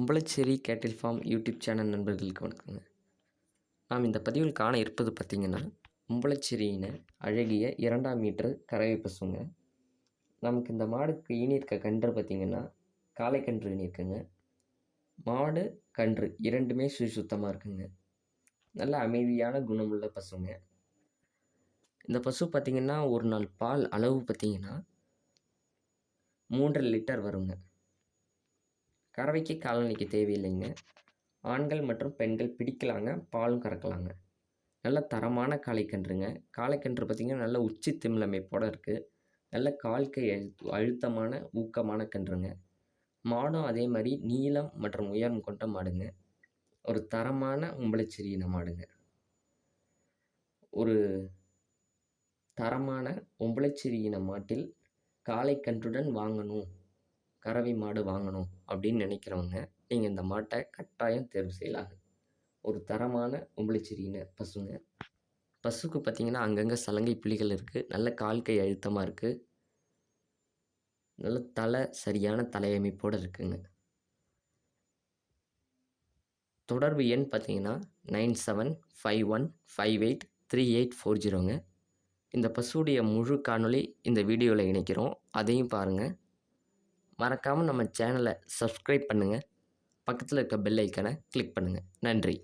உம்பளச்சேரி கேட்டில் form YouTube channel நண்பர்களுக்கு வணக்கங்க. நாம் இந்த பதிவில் காண இருப்பது பார்த்திங்கன்னா உம்பளச்சேரியின அழகிய இரண்டாம் மீட்டர் கறவை பசுங்க. நமக்கு இந்த மாடுக்கு ஈனியிருக்க கன்று பார்த்திங்கன்னா காளைக்கன்று ஈனியிருக்குங்க மாடு கன்று இரண்டுமே சு சுத்தமாக இருக்குங்க. நல்ல அமைதியான குணமுள்ள பசுங்க. இந்த பசு பார்த்திங்கன்னா ஒரு நாள் பால் அளவு பார்த்திங்கன்னா மூன்றரை லிட்டர் வருங்க. கறவைக்கு காலணிக்கு தேவையில்லைங்க. ஆண்கள் மற்றும் பெண்கள் பிடிக்கலாங்க பாலும் கறக்கலாங்க. நல்ல தரமான காளைக்கன்றுங்க. காளைக்கன்று பார்த்திங்கன்னா நல்ல உச்சி திமிலமைப்போடு இருக்குது நல்ல கால்கை அழுத்த அழுத்தமான ஊக்கமான கன்றுங்க. மாடும் அதே மாதிரி நீளம் மற்றும் உயரம் கொண்ட மாடுங்க. ஒரு தரமான உம்பளச்சேரியின மாடுங்க. ஒரு தரமான உம்பளச்சேரியின மாட்டில் காளைக்கன்றுடன் வாங்கணும். கறவை மாடு வாங்கணும் அப்படின்னு நினைக்கிறவங்க நீங்கள் இந்த மாட்டை கட்டாயம் தேர்வு செய்யலாங்க. ஒரு தரமான உம்பளச்சேரியின பசுங்க. பசுக்கு பார்த்தீங்கன்னா அங்கங்கே சலங்கை புள்ளிகள் இருக்குது நல்ல கால் கை அழுத்தமாக இருக்குது நல்ல தலை சரியான தலையமைப்போடு இருக்குங்க. தொடர்பு எண் பார்த்தீங்கன்னா nine seven five one five eight three eight four ஜீரோங்க. இந்த பசுவுடைய முழு காணொளி இந்த வீடியோவில் இணைக்கிறோம். அதையும் பாருங்கள் மறக்காமல் நம்ம சேனலை சப்ஸ்கிரைப் பண்ணுங்கள் பக்கத்தில் இருக்க பெல் ஐக்கனை கிளிக் பண்ணுங்கள் நன்றி.